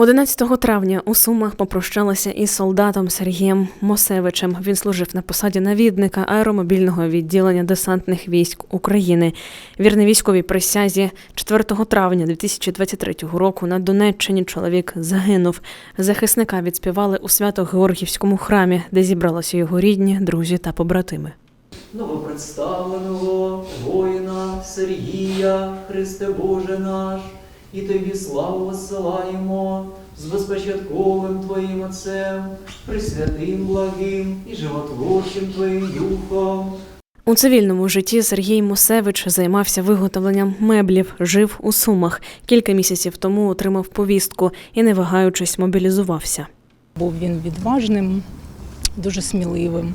11 травня у Сумах попрощалися із солдатом Сергієм Мосевичем. Він служив на посаді навідника аеромобільного відділення десантних військ України. Вірний військовій присязі 4 травня 2023 року на Донеччині чоловік загинув. Захисника відспівали у Свято-Георгівському храмі, де зібралися його рідні, друзі та побратими. новопредставленого воїна Сергія, Христе Боже наш, і Тобі славу воссилаємо з безпочатковим Твоїм Отцем, Пресвятим благим і животворчим Твоїм Духом. У цивільному житті Сергій Мосевич займався виготовленням меблів, жив у Сумах. Кілька місяців тому отримав повістку і, не вагаючись, мобілізувався. Був він відважним, дуже сміливим,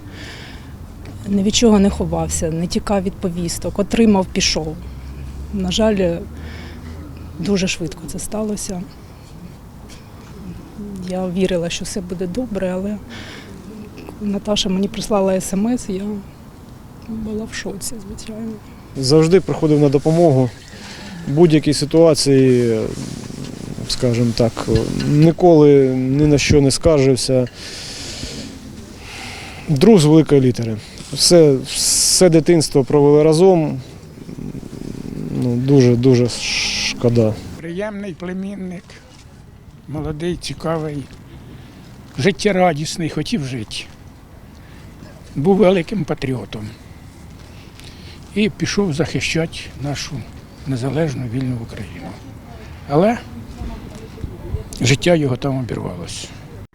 ні від чого не ховався, не тікав від повісток, отримав, пішов. На жаль, дуже швидко це сталося. Я вірила, що все буде добре, але Наташа мені прислала смс, я була в шоці, звичайно. завжди приходив на допомогу в будь-якій ситуації, скажімо так, ніколи ні на що не скаржився. Друг з великої літери. Все, все дитинство провели разом. Ну, дуже, дуже шкода. Приємний племінник, молодий, цікавий, життєрадісний, хотів жити. Був великим патріотом і пішов захищати нашу незалежну вільну Україну. Але життя його там обірвалося.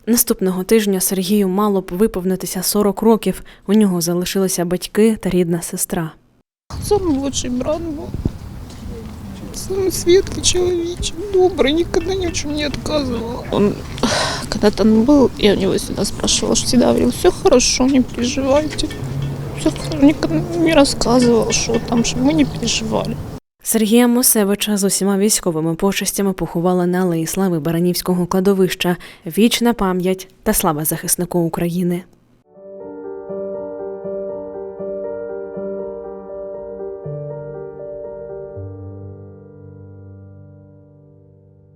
Наступного тижня Сергію мало б виповнитися 40 років. У нього залишилися батьки та рідна сестра. Самый младший брат был Самый светлый человечек, добрый, никогда ни в чем не отказывал. Он когда там был, я у него всегда спрашивала, что всегда говорил, все хорошо, не переживайте. Все хорошо, никогда не рассказывал, что там, чтобы мы не переживали. Сергія Мосевича з усіма військовими почестями поховали на Алеї Слави Баранівського кладовища. Вічна пам'ять та слава захиснику України.